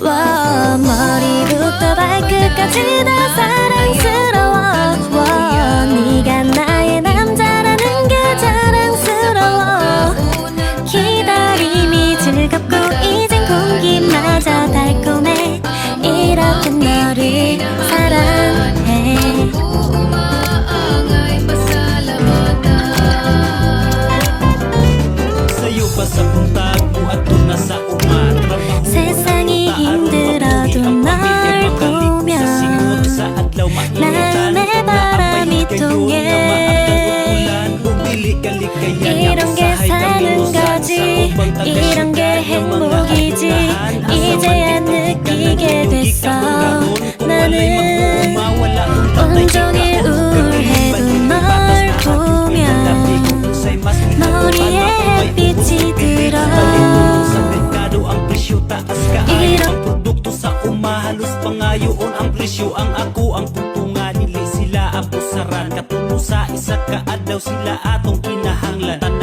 와 머리부 통해 이런 게 사는 거지 이런 게 행복이지 이제야 느끼게 됐어 나는 온종일 우울해도 널 보면 머리에 햇빛이 들어 produkto sa umahalos pangayoon ang presyo Ang ako ang kasaran Katulong sa isa ka adlaw sila atong kinahanglan